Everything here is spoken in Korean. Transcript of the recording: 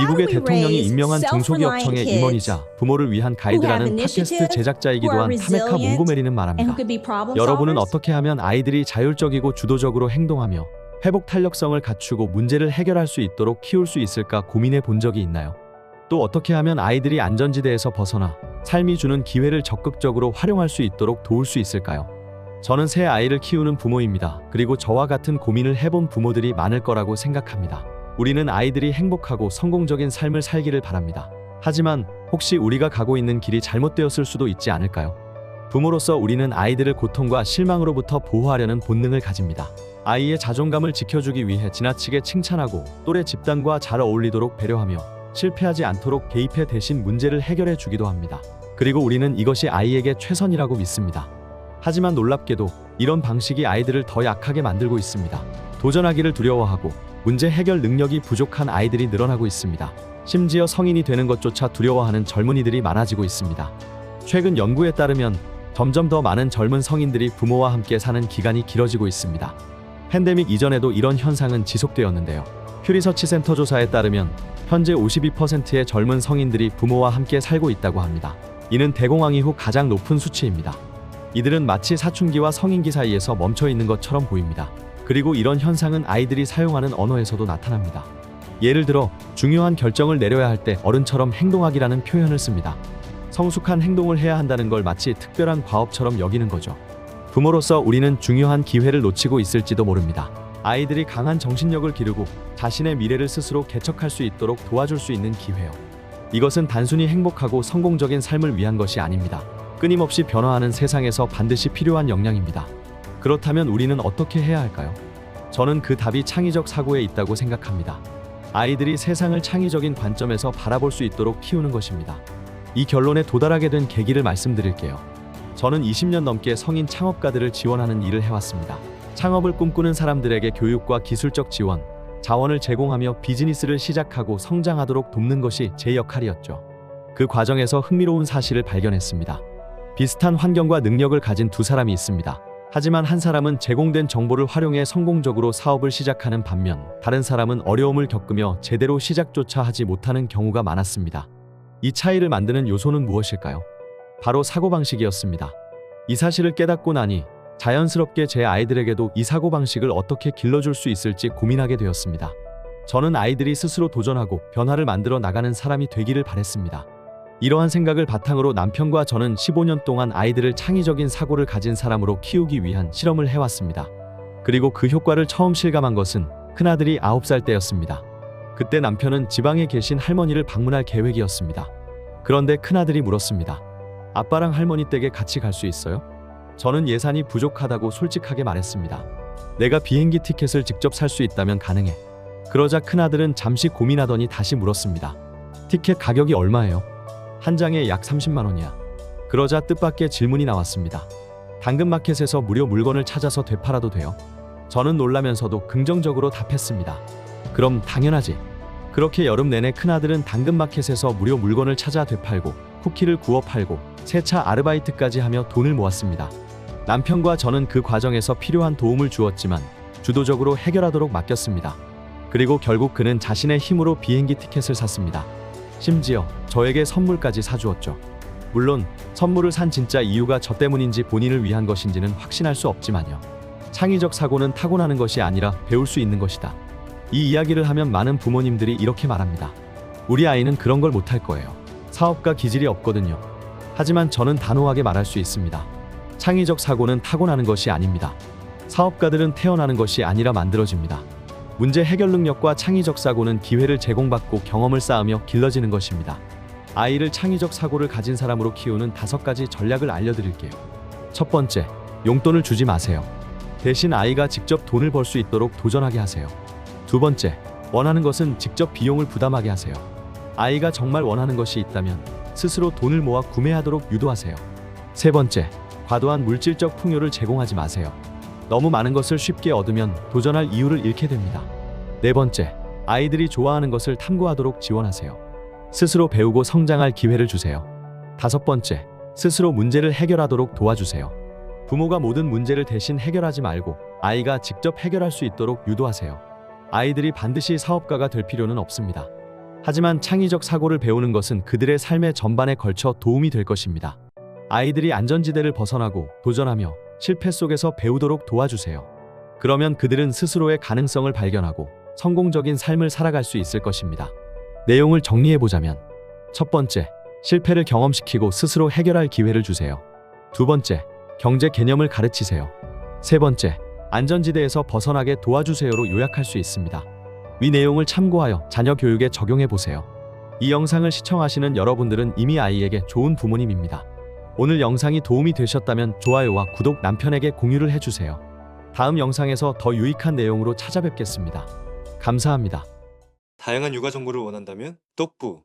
미국의 대통령이 임명한 중소기업청의 임원이자 부모를 위한 가이드라는 팟캐스트 제작자이기도 한 타메카 몽고메리는 말합니다. 여러분은? 어떻게 하면 아이들이 자율적이고 주도적으로 행동하며 회복 탄력성을 갖추고 문제를 해결할 수 있도록 키울 수 있을까 고민해 본 적이 있나요? 또 어떻게 하면 아이들이 안전지대에서 벗어나 삶이 주는 기회를 적극적으로 활용할 수 있도록 도울 수 있을까요? 저는 새 아이를 키우는 부모입니다. 그리고 저와 같은 고민을 해본 부모들이 많을 거라고 생각합니다. 우리는 아이들이 행복하고 성공적인 삶을 살기를 바랍니다. 하지만 혹시 우리가 가고 있는 길이 잘못되었을 수도 있지 않을까요? 부모로서 우리는 아이들을 고통과 실망으로부터 보호하려는 본능을 가집니다. 아이의 자존감을 지켜주기 위해 지나치게 칭찬하고 또래 집단과 잘 어울리도록 배려하며 실패하지 않도록 개입해 대신 문제를 해결해 주기도 합니다. 그리고 우리는 이것이 아이에게 최선이라고 믿습니다. 하지만 놀랍게도 이런 방식이 아이들을 더 약하게 만들고 있습니다. 도전하기를 두려워하고 문제 해결 능력이 부족한 아이들이 늘어나고 있습니다. 심지어 성인이 되는 것조차 두려워하는 젊은이들이 많아지고 있습니다. 최근 연구에 따르면 점점 더 많은 젊은 성인들이 부모와 함께 사는 기간이 길어지고 있습니다. 팬데믹 이전에도 이런 현상은 지속되었는데요. 퓨리서치 센터 조사에 따르면 현재 52%의 젊은 성인들이 부모와 함께 살고 있다고 합니다. 이는 대공황 이후 가장 높은 수치입니다. 이들은 마치 사춘기와 성인기 사이에서 멈춰 있는 것처럼 보입니다. 그리고 이런 현상은 아이들이 사용하는 언어에서도 나타납니다. 예를 들어 중요한 결정을 내려야 할 때 어른처럼 행동하기라는 표현을 씁니다. 성숙한 행동을 해야 한다는 걸 마치 특별한 과업처럼 여기는 거죠. 부모로서 우리는 중요한 기회를 놓치고 있을지도 모릅니다. 아이들이 강한 정신력을 기르고 자신의 미래를 스스로 개척할 수 있도록 도와줄 수 있는 기회요. 이것은 단순히 행복하고 성공적인 삶을 위한 것이 아닙니다. 끊임없이 변화하는 세상에서 반드시 필요한 역량입니다. 그렇다면 우리는 어떻게 해야 할까요? 저는 그 답이 창의적 사고에 있다고 생각합니다. 아이들이 세상을 창의적인 관점에서 바라볼 수 있도록 키우는 것입니다. 이 결론에 도달하게 된 계기를 말씀드릴게요. 저는 20년 넘게 성인 창업가들을 지원하는 일을 해왔습니다. 창업을 꿈꾸는 사람들에게 교육과 기술적 지원, 자원을 제공하며 비즈니스를 시작하고 성장하도록 돕는 것이 제 역할이었죠. 그 과정에서 흥미로운 사실을 발견했습니다. 비슷한 환경과 능력을 가진 두 사람이 있습니다. 하지만 한 사람은 제공된 정보를 활용해 성공적으로 사업을 시작하는 반면 다른 사람은 어려움을 겪으며 제대로 시작조차 하지 못하는 경우가 많았습니다. 이 차이를 만드는 요소는 무엇일까요? 바로 사고방식이었습니다. 이 사실을 깨닫고 나니 자연스럽게 제 아이들에게도 이 사고방식을 어떻게 길러줄 수 있을지 고민하게 되었습니다. 저는 아이들이 스스로 도전하고 변화를 만들어 나가는 사람이 되기를 바랬습니다. 이러한 생각을 바탕으로 남편과 저는 15년 동안 아이들을 창의적인 사고를 가진 사람으로 키우기 위한 실험을 해왔습니다. 그리고 그 효과를 처음 실감한 것은 큰아들이 9살 때였습니다. 그때 남편은 지방에 계신 할머니를 방문할 계획이었습니다. 그런데 큰아들이 물었습니다. 아빠랑 할머니 댁에 같이 갈 수 있어요? 저는 예산이 부족하다고 솔직하게 말했습니다. 내가 비행기 티켓을 직접 살 수 있다면 가능해. 그러자 큰아들은 잠시 고민하더니 다시 물었습니다. 티켓 가격이 얼마예요? 한 장에 약 30만 원이야. 그러자 뜻밖의 질문이 나왔습니다. 당근마켓에서 무료 물건을 찾아서 되팔아도 돼요? 저는 놀라면서도 긍정적으로 답했습니다. 그럼 당연하지. 그렇게 여름 내내 큰아들은 당근마켓에서 무료 물건을 찾아 되팔고 쿠키를 구워 팔고 세차 아르바이트까지 하며 돈을 모았습니다. 남편과 저는 그 과정에서 필요한 도움을 주었지만 주도적으로 해결하도록 맡겼습니다. 그리고 결국 그는 자신의 힘으로 비행기 티켓을 샀습니다. 심지어 저에게 선물까지 사주었죠. 물론 선물을 산 진짜 이유가 저 때문인지 본인을 위한 것인지는 확신할 수 없지만요. 창의적 사고는 타고나는 것이 아니라 배울 수 있는 것이다. 이 이야기를 하면 많은 부모님들이 이렇게 말합니다. 우리 아이는 그런 걸 못할 거예요. 사업가 기질이 없거든요. 하지만 저는 단호하게 말할 수 있습니다. 창의적 사고는 타고나는 것이 아닙니다. 사업가들은 태어나는 것이 아니라 만들어집니다. 문제 해결 능력과 창의적 사고는 기회를 제공받고 경험을 쌓으며 길러지는 것입니다. 아이를 창의적 사고를 가진 사람으로 키우는 다섯 가지 전략을 알려드릴게요. 첫 번째, 용돈을 주지 마세요. 대신 아이가 직접 돈을 벌 수 있도록 도전하게 하세요. 두 번째, 원하는 것은 직접 비용을 부담하게 하세요. 아이가 정말 원하는 것이 있다면 스스로 돈을 모아 구매하도록 유도하세요. 세 번째, 과도한 물질적 풍요를 제공하지 마세요. 너무 많은 것을 쉽게 얻으면 도전할 이유를 잃게 됩니다. 네 번째, 아이들이 좋아하는 것을 탐구하도록 지원하세요. 스스로 배우고 성장할 기회를 주세요. 다섯 번째, 스스로 문제를 해결하도록 도와주세요. 부모가 모든 문제를 대신 해결하지 말고 아이가 직접 해결할 수 있도록 유도하세요. 아이들이 반드시 사업가가 될 필요는 없습니다. 하지만 창의적 사고를 배우는 것은 그들의 삶의 전반에 걸쳐 도움이 될 것입니다. 아이들이 안전지대를 벗어나고 도전하며 실패 속에서 배우도록 도와주세요. 그러면 그들은 스스로의 가능성을 발견하고 성공적인 삶을 살아갈 수 있을 것입니다. 내용을 정리해 보자면 첫 번째, 실패를 경험시키고 스스로 해결할 기회를 주세요. 두 번째, 경제 개념을 가르치세요. 세 번째, 안전지대에서 벗어나게 도와주세요로 요약할 수 있습니다. 위 내용을 참고하여 자녀 교육에 적용해 보세요. 이 영상을 시청하시는 여러분들은 이미 아이에게 좋은 부모님입니다. 오늘 영상이 도움이 되셨다면 좋아요와 구독 남편에게 공유를 해주세요. 다음 영상에서 더 유익한 내용으로 찾아뵙겠습니다. 감사합니다. 다양한 육아 정보를 원한다면 똑부